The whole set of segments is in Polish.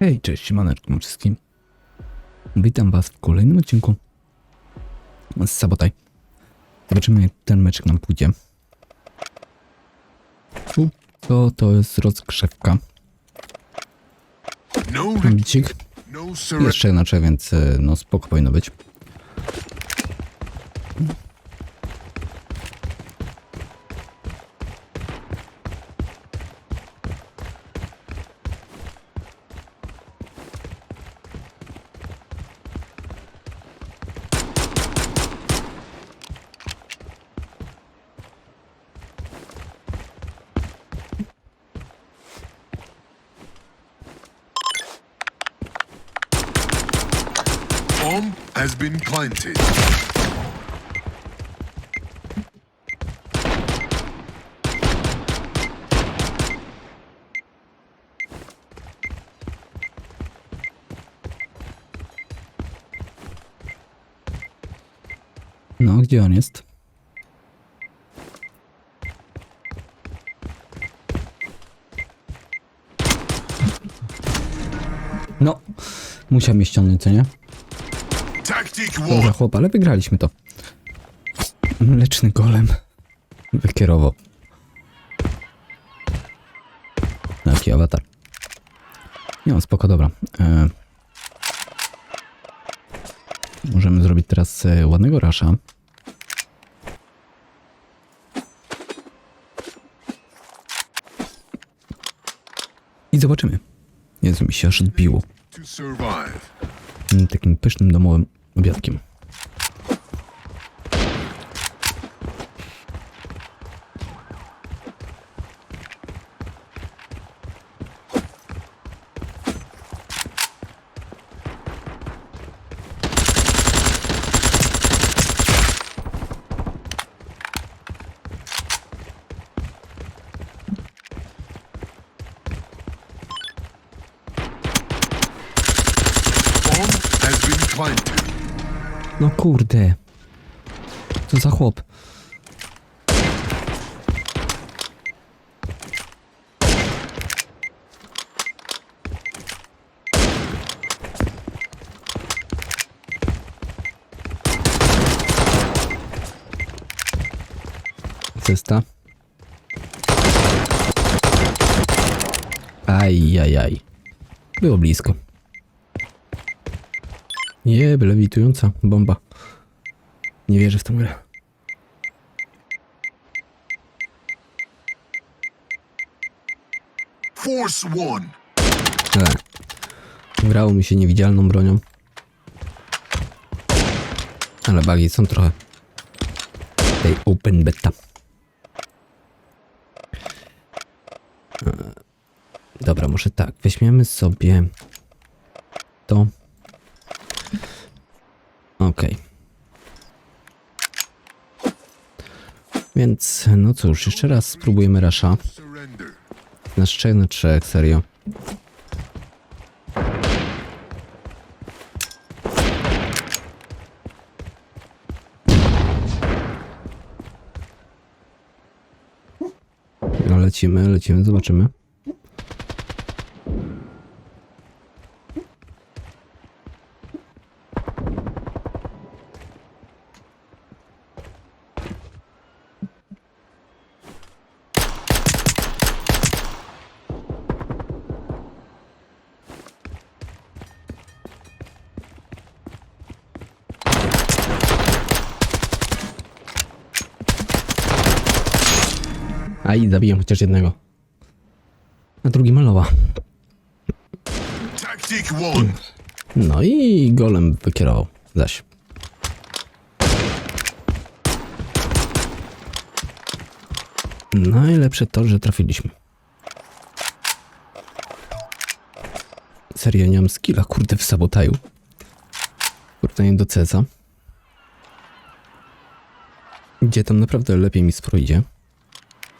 Hej, cześć, siemaneczko wszystkim. Witam was w kolejnym odcinku z Sabotaj. Zobaczymy jak ten meczek nam pójdzie. U, To, to jest rozgrzewka. No, Bicik. no. Jeszcze inaczej, więc e, no spoko powinno być. Bomb has been planted. No, gdzie on jest? No, musiał mnie ściągnąć, co nie? Dobra, chłop, ale wygraliśmy to. Mleczny golem wykierował. Jaki awatar. Nie no, spoko, dobra. E... Możemy zrobić teraz e, ładnego rasza. I zobaczymy. Jezu, mi się aż odbiło. Mm, Takim pysznym domowym Вятким. No kurde. Co za chłop? Cysta. Aj, aj, aj. Było blisko. Nie, lewitująca bomba. Nie wierzę w tę grę. Force one. Ale grało mi się niewidzialną bronią. Ale bagi są trochę tej open beta. E, Dobra, może tak, weźmiemy sobie to. Okej. Więc, no cóż, jeszcze raz spróbujemy rasza. Na 3 na 3, serio. No lecimy, lecimy, zobaczymy. A i zabiję chociaż jednego. A drugi malowa. No i golem wykierował. Zaś. Najlepsze to, że trafiliśmy. Serio, nie mam skilla, kurde, w sabotaju. Kurde, nie do ceca. Gdzie tam naprawdę lepiej mi sporo idzie.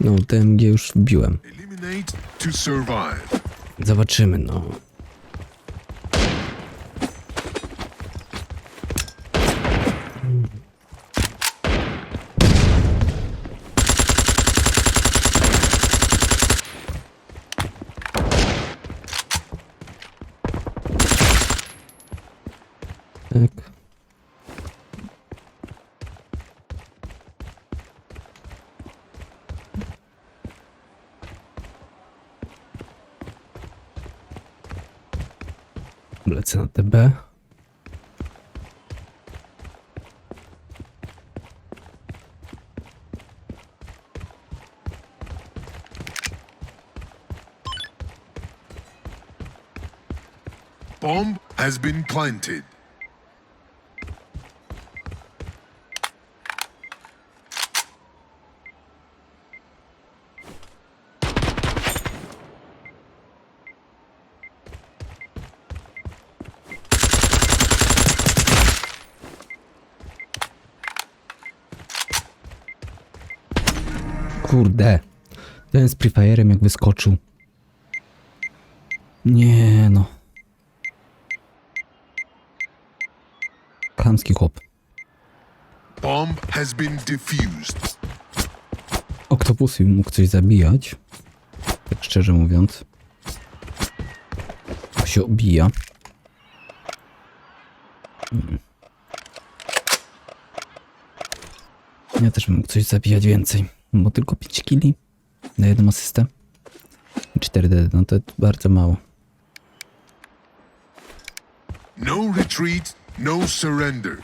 No, DMG już wbiłem. Zobaczymy, no. Tak. Lecę na TB. Bomb has been planted. Kurde. Ten z Free Fire'em jak wyskoczył. Nie no. Klamski chłop. Bomb has been defused. Oktopusy mógł coś zabijać. Tak szczerze mówiąc. To się obija. Mm. Ja też bym mógł coś zabijać więcej. Bo tylko 5 kili na jedną asystę. I 4 DD, no to bardzo mało. No retreat, no surrender.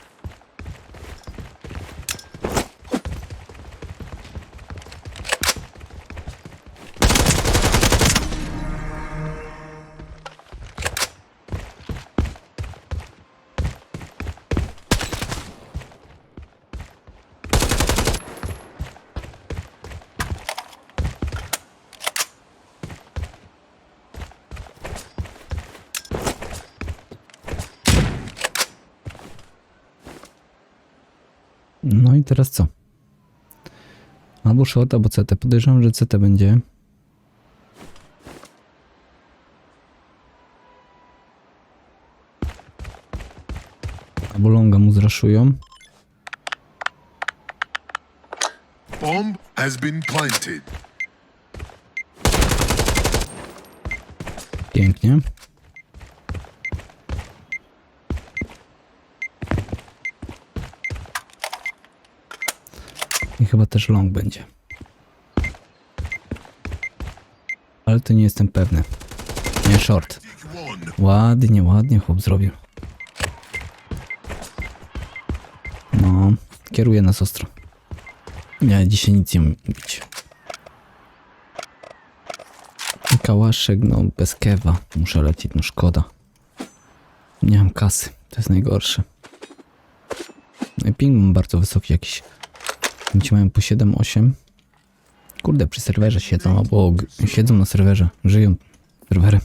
No i teraz co? Albo short, albo CT. Podejrzewam, że CT będzie. Albo longa mu zraszują. Bomb has been planted. Pięknie. Chyba też long będzie. Ale to nie jestem pewny. Nie short. Ładnie, ładnie chłop zrobił. No, kieruje nas ostro. Nie, dzisiaj nic nie. I Kałaszek, no bez kewa. Muszę lecieć, no szkoda. Nie mam kasy, to jest najgorsze. No ping mam bardzo wysoki jakiś. Ci mają po 7-8. Kurde, przy serwerze siedzą, albo siedzą na serwerze, żyją serwerem.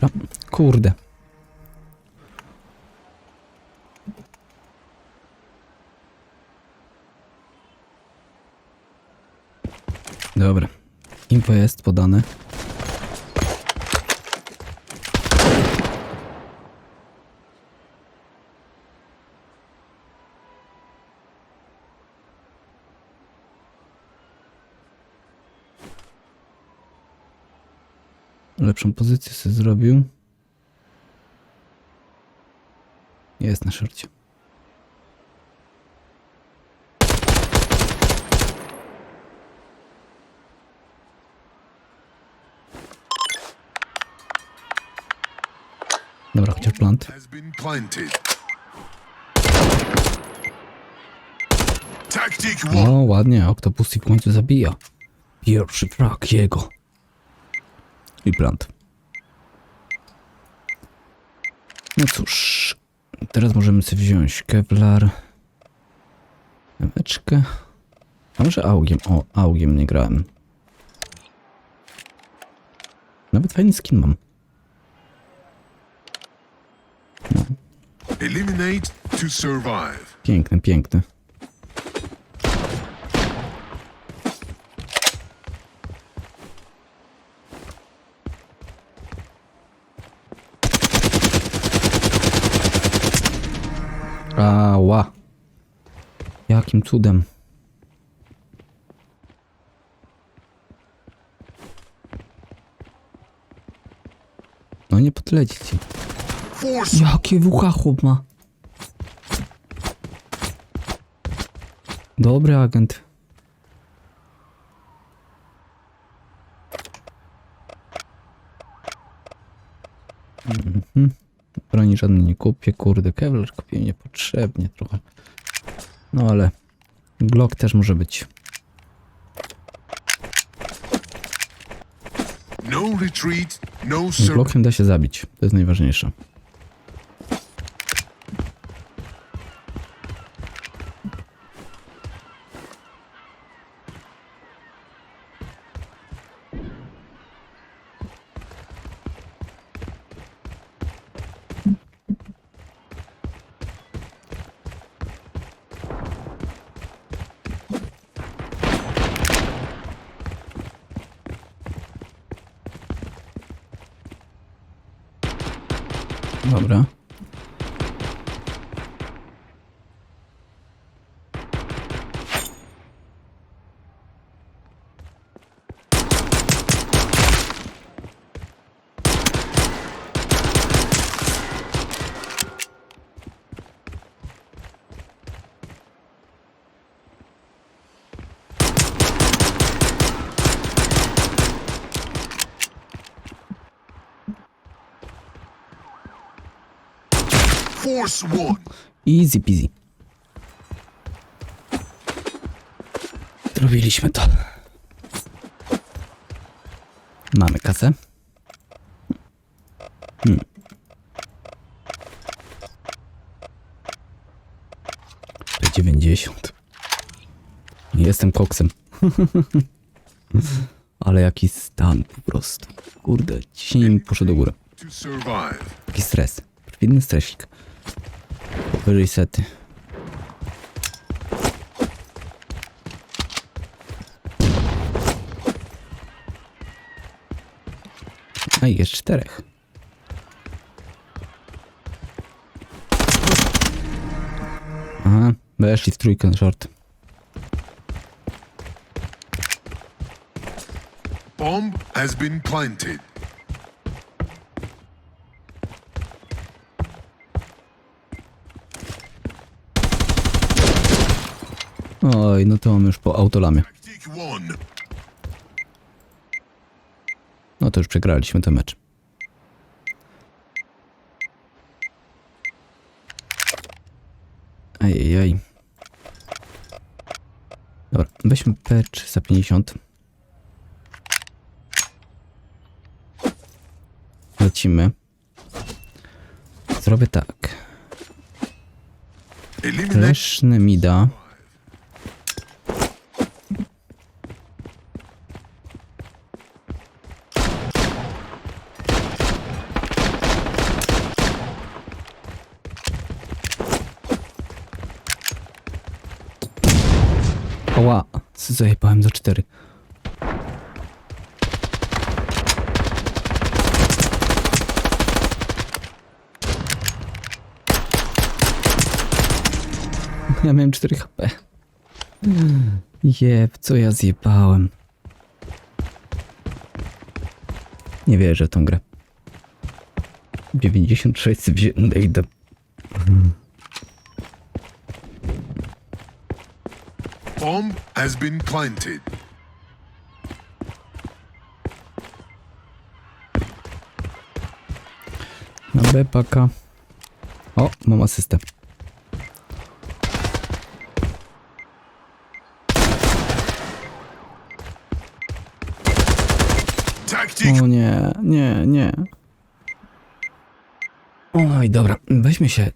Dobra. Kurde. Dobra. Info jest podane. Lepszą pozycję sobie zrobił. Jest na szorcie. Dobra, chociaż plant. Has been planted. Tactic O, one. ładnie, Octopus w końcu zabija. Pierwszy frak jego. I plant. No cóż, teraz możemy sobie wziąć Kevlar. Emeczkę. A może augiem? O, augiem nie grałem. Nawet fajny skin mam. Eliminate to survive. Piękny, piękny. Ała. Jakim cudem. No nie podleci ci. Jakie wucha chłop ma. Dobry agent. Broni żadnej nie kupię, kurde, Kevlar kupię niepotrzebnie trochę. No ale Glock też może być. no retreat, no. Glockiem da się zabić, to jest najważniejsze. Dobra. Force one. Easy peasy. Zrobiliśmy to. Mamy kasę. Hmm. P90. Jestem koksem. Ale jaki stan po prostu. Kurde, ciśnienie mi poszło do góry. To. Taki stres. Perfidny stresik. Powyżej sety. A jest czterech. Aha, weszli w trójkę short. Bomb has been planted. Oj, no to mam już po autolamie. No to już przegraliśmy ten mecz. Ajajaj. Dobra, weźmy patch za 50. Lecimy. Zrobię tak. Eliminate Lesznę mida. Oła, co zajebałem za cztery. Ja miałem 4 HP. Jeb, co ja zjebałem. Nie wierzę w tą grę. 96 wziąłem idę. Bomb has been planted. Na B paka. O, mam asystę. Tactic O nie, nie, nie. Oj, dobra, weźmy się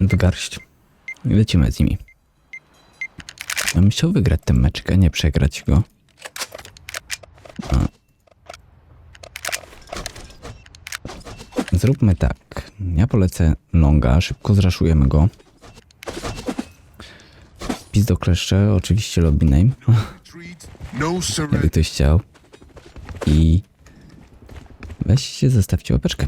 w garść. Lecimy z nimi. Bym chciał wygrać ten meczek, a nie przegrać go. A. Zróbmy tak. Ja polecę longa, szybko zraszujemy go. Pis do kleszcze, oczywiście lobby name, jakby ktoś chciał. I weźcie, zostawcie łapeczkę.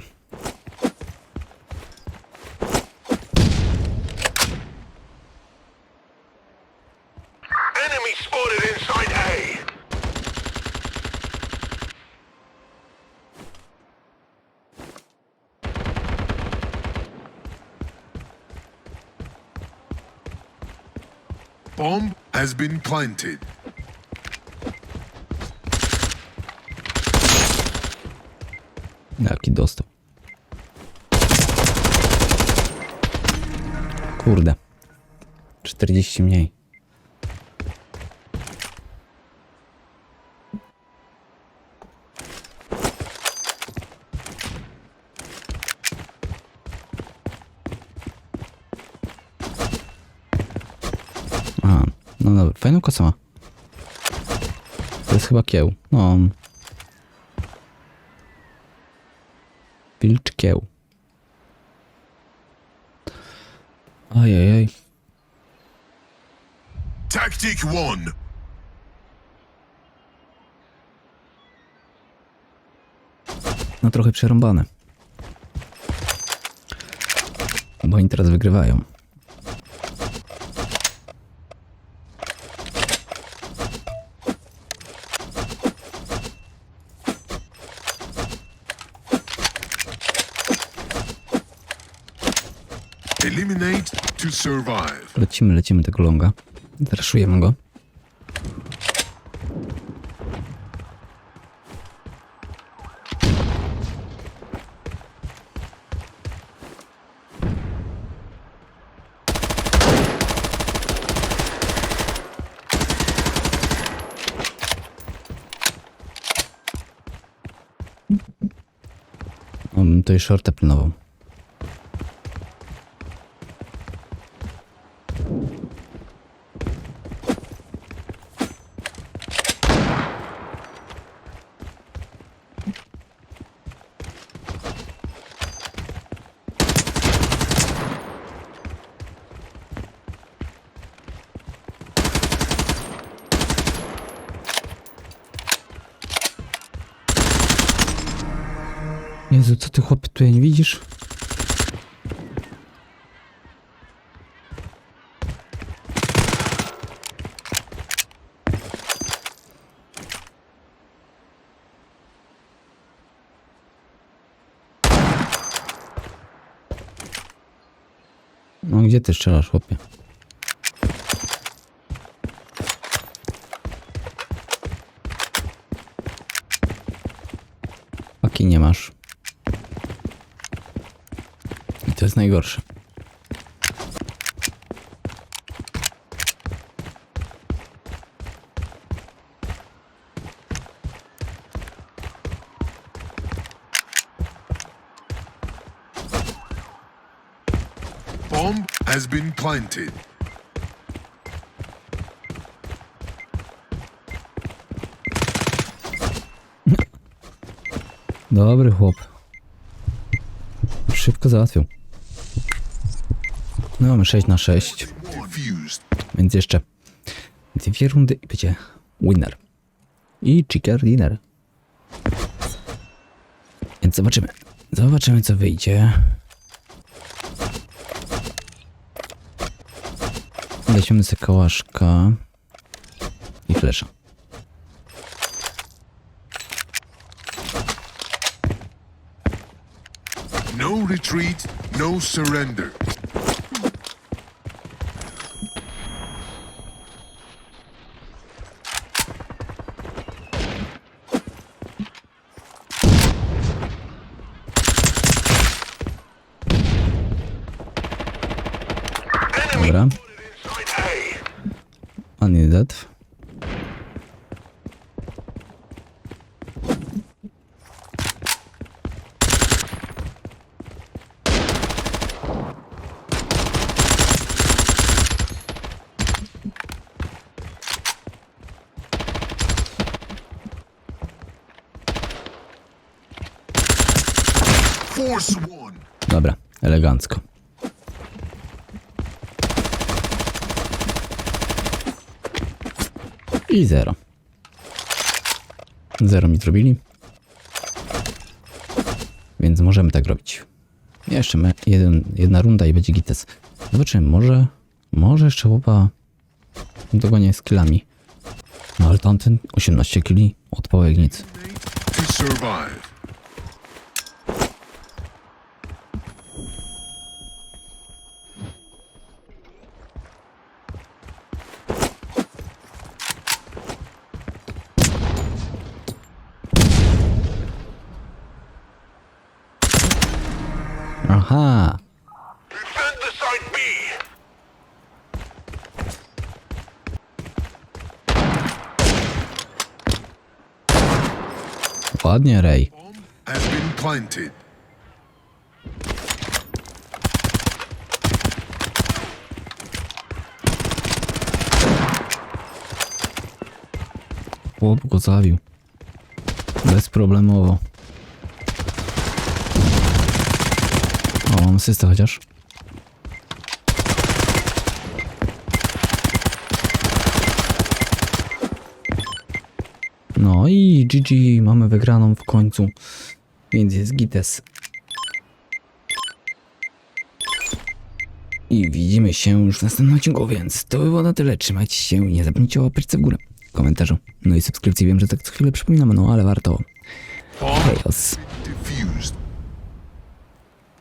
Been planted. Jaki dostał. Kurde. 40 mniej. A, no dobra, fajną kosę ma. To jest chyba kieł. No. Wilcz kieł. Ojej, Tactic one. no trochę przerąbane. Bo oni teraz wygrywają. Eliminate to survive. Lecimy, lecimy tego longa. Zraszujemy go. Tutaj shortę pilnował. Jezu, co ty chłopie tutaj nie widzisz? No gdzie ty strzelasz, chłopie? Paki nie masz. I to jest najgorsze. Bomb has been planted. Dobry chłop. Szybko załatwił. No mamy 6 na 6, Defused. więc jeszcze dwie rundy i będzie winner. I chicken dinner. Więc zobaczymy. Zobaczymy co wyjdzie. Weźmiemy sobie kołaszka i flesza. No retreat, no surrender. Dobra. Inside A. On jest dead. Force one. Dobra, elegancko. I zero. Zero mi zrobili. Więc możemy tak robić. Jeszcze jeden, jedna runda i będzie gites. Zobaczymy, może, może jeszcze chłopa dogonię z killami. No ale tamten 18 kili, odpowiedź nic. Ładnie Rej. Has been planted. Chłop go zawił. Bezproblemowo. O, mam asystę chociaż. I GG, mamy wygraną w końcu. Więc jest gites. I widzimy się już w następnym odcinku, więc to by było na tyle. Trzymajcie się, nie zapomnijcie o łapeczce w górę, komentarzu, no i subskrypcji. Wiem, że tak co chwilę przypominam, no ale warto. Chaos.